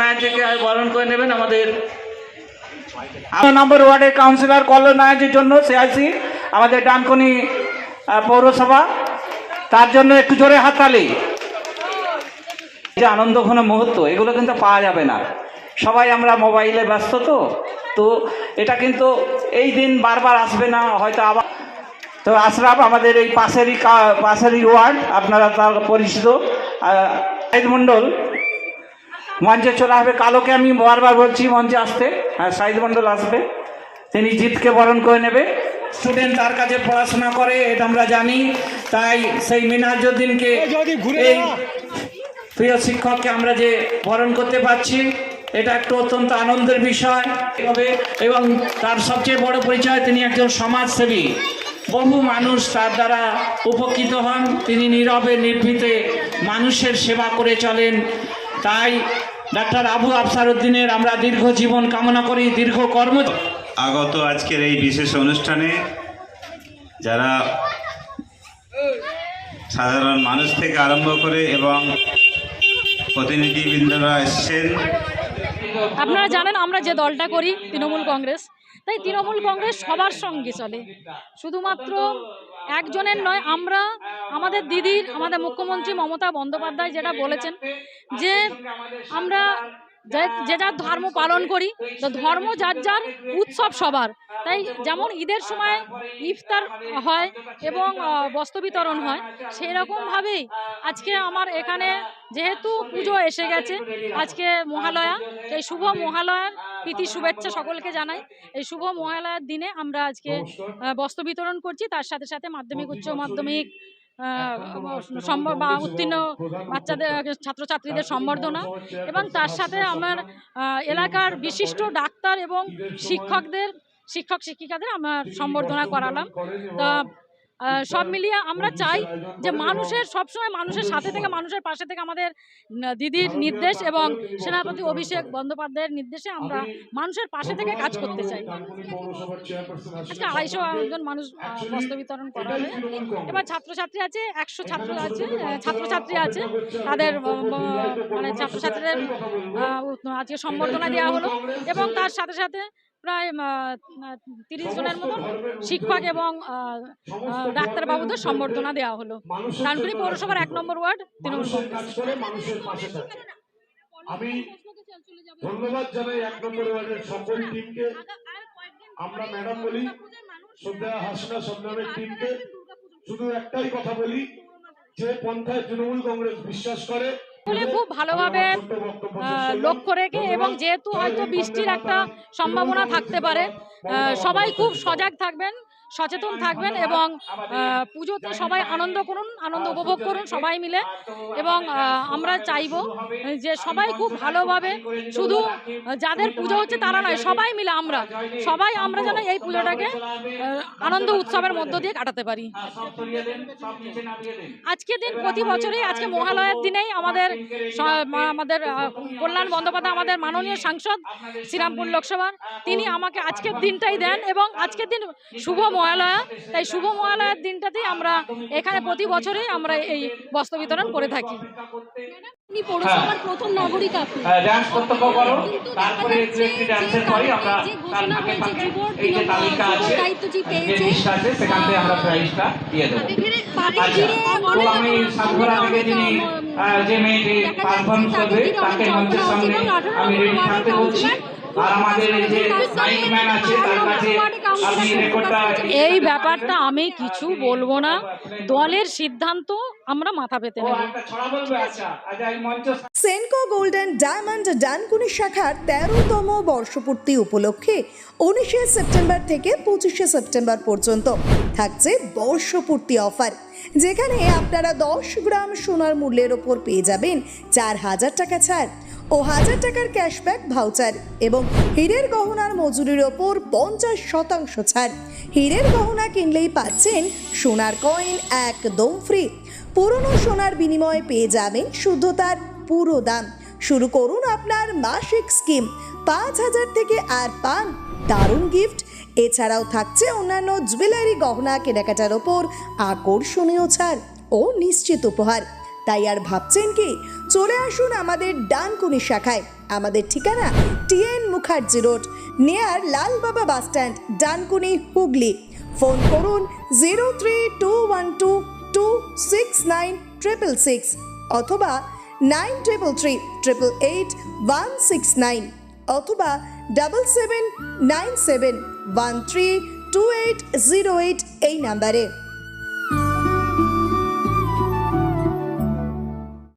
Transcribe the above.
ম্যানেজারকে বরণ করে নেবেন আমাদের নম্বর ওয়ার্ডের কাউন্সিলর কল্লোল ম্যানেজের জন্য সিআইসি আমাদের ডানকনি পৌরসভা। তার জন্য একটু জোরে হাততালি। যে আনন্দঘন মুহূর্ত, এগুলো কিন্তু পাওয়া যাবে না। সবাই আমরা মোবাইলে ব্যস্ত তো তো এটা কিন্তু এই দিন বারবার আসবে না, হয়তো আবার তো আশরাফ আমাদের এই পাশেরই পাশেরই ওয়ার্ড, আপনারা তার পরিচিত মণ্ডল। মঞ্চে চলে আসবে। কালোকে আমি বারবার বলছি মঞ্চে আসতে হ্যাঁ সাইদ মণ্ডল আসবে। তিনি জিতকে বরণ করে নেবে। স্টুডেন্ট তার কাছে পড়াশোনা করে এটা আমরা জানি। তাই সেই মিনাজুদ্দিনকে এই প্রিয় শিক্ষককে আমরা যে বরণ করতে পারছি এটা একটা অত্যন্ত আনন্দের বিষয়। হবে এবং তার সবচেয়ে বড় পরিচয় তিনি একজন সমাজসেবী। বহু মানুষ তার দ্বারা উপকৃত হন। তিনি নীরবে নির্ভীতে মানুষের সেবা করে চলেন। তাই ডাক্তার আবু আফসার উদ্দিনের আমরা দীর্ঘ জীবন কামনা করি দীর্ঘ কর্ম আগত আজকের এই বিশেষ অনুষ্ঠানে যারা সাধারণ মানুষ থেকে আরম্ভ করে এবং প্রতিনিধিবৃন্দরা এসছেন আপনারা জানেন আমরা যে দলটা করি তৃণমূল কংগ্রেস। তাই তৃণমূল কংগ্রেস সবার সঙ্গে চলে। শুধুমাত্র একজনের নয়, আমরা, আমাদের দিদির আমাদের মুখ্যমন্ত্রী মমতা বন্দ্যোপাধ্যায় যেটা বলেছেন যে আমরা যে- যার ধর্ম পালন করি, তো ধর্ম যার যার উৎসব সবার। তাই যেমন ঈদের সময় ইফতার হয় এবং বস্ত্র বিতরণ হয় সেই রকমভাবেই আজকে আমার এখানে যেহেতু পুজো এসে গেছে, আজকে মহালয়া এই শুভ মহালয়ার প্রীতি শুভেচ্ছা সকলকে জানাই। এই শুভ মহালয়ার দিনে আমরা আজকে বস্ত্র বিতরণ করছি। তার সাথে সাথে মাধ্যমিক উচ্চ মাধ্যমিক আহ, সম্ব- বা উত্তীর্ণ বাচ্চাদের ছাত্রছাত্রীদের সম্বর্ধনা। এবং তার সাথে আমার এলাকার বিশিষ্ট ডাক্তার এবং শিক্ষকদের শিক্ষক শিক্ষিকাদের আমার সম্বর্ধনা করালাম। তা সব মিলিয়ে আমরা চাই যে মানুষের সবসময় মানুষের সাথে থেকে মানুষের পাশে থেকে আমাদের দিদির নির্দেশ এবং সেনাপতি অভিষেক বন্দ্যোপাধ্যায়ের নির্দেশে আমরা মানুষের পাশে থেকে কাজ করতে চাই। আজকে আড়াইশো জন মানুষ বস্ত্র বিতরণ করা হবে এবার ছাত্রছাত্রী আছে একশো ছাত্র আছে ছাত্রছাত্রী আছে। তাদের মানে ছাত্রছাত্রীদের আজকে সম্বর্ধনা দেওয়া হলো এবং তার সাথে সাথে প্রায় তিরিশ জনের মতন শিক্ষক এবং ডাক্তারবাবুদের সম্বর্ধনা দেওয়া হলো। ডানকুনি পৌরসভার এক নম্বর ওয়ার্ড তৃণমূল আমি ধন্যবাদ জানাই এক নম্বর ওয়ার্ডের সকল টিমকে আমরা ম্যাডাম বলি সন্ধ্যা হাসনা টিমকে শুধু একটাই কথা বলি যে পন্থায় তৃণমূল কংগ্রেস বিশ্বাস করে বলে খুব ভালোভাবে। লক্ষ্য রেখে এবং যেহেতু হয়তো বৃষ্টির একটা সম্ভাবনা থাকতে পারে সবাই খুব সজাগ থাকবেন সচেতন থাকবেন এবং পুজোতে সবাই আনন্দ করুন আনন্দ উপভোগ করুন সবাই মিলে। এবং আমরা চাইব যে সবাই খুব ভালোভাবে শুধু যাদের পুজো হচ্ছে তারা নয় সবাই মিলে আমরা সবাই আমরা যেন এই পুজোটাকে আনন্দ উৎসবের মধ্য দিয়ে কাটাতে পারি। আজকের দিন প্রতি বছরই আজকে মহালয়ার দিনেই আমাদের আমাদের কল্যাণ বন্দ্যোপাধ্যায় আমাদের মাননীয় সাংসদ শ্রীরামপুর লোকসভার তিনি আমাকে আজকের দিনটাই দেন এবং আজকের দিন শুভ মহালয়া। তাই শুভ মহালয়ার দিনটাতেই আমরা এখানে প্রতি বছরে আমরা এই বস্ত্র বিতরণ করে থাকি। আপনি পৌরসভার প্রথম নাগরিক আপনি। যে মেয়েটি পারফর্ম করবে তাকে মঞ্চের সামনে আমি রেডি থাকতে বলছি। আর আমাদের এই যে মাইক আছে তার কাছে আপনি রেকর্ডটা এই ব্যাপারটা আমি কিছু বলব না। দলের সিদ্ধান্ত আমরা মাথা পেতে নেব। সেনকো গোল্ডেন ডায়মন্ড ডানকুনি শাখার তেরোতম বর্ষপূর্তি উপলক্ষে উনিশে সেপ্টেম্বর থেকে পঁচিশে সেপ্টেম্বর পর্যন্ত থাকছে বর্ষপূর্তি অফার যেখানে আপনারা দশ গ্রাম সোনার মূল্যের ওপর পেয়ে যাবেন চার হাজার টাকা ছাড়। ও হাজার টাকার ক্যাশব্যাক ভাউচার এবং হীরের গহনার মজুরির ওপর পঞ্চাশ শতাংশ ছাড়। হীরের গহনা কিনলেই পাচ্ছেন সোনার কয়েন একদম ফ্রি পুরনো সোনার বিনিময়ে পেয়ে যাবেন শুদ্ধতার পুরো দাম। শুরু করুন আপনার মাসিক স্কিম পাঁচ হাজার থেকে আর পান। দারুণ গিফট এছাড়াও থাকছে অন্যান্য জুয়েলারি গহনা কেনাকাটার ওপর আকর্ষণীয় ছাড় ও নিশ্চিত উপহার। তাই আর ভাবছেন কি? চলে আসুন আমাদের ডানকুনি শাখায়। আমাদের ঠিকানা TN Mukherjee road, near Lalbaba bus stand, Dankuni, Hooghly. Phone করুন zero three two one two two six nine triple six অথবা nine triple three triple eight one six nine অথবা double seven nine seven one three two eight zero eight এই নাম্বারে।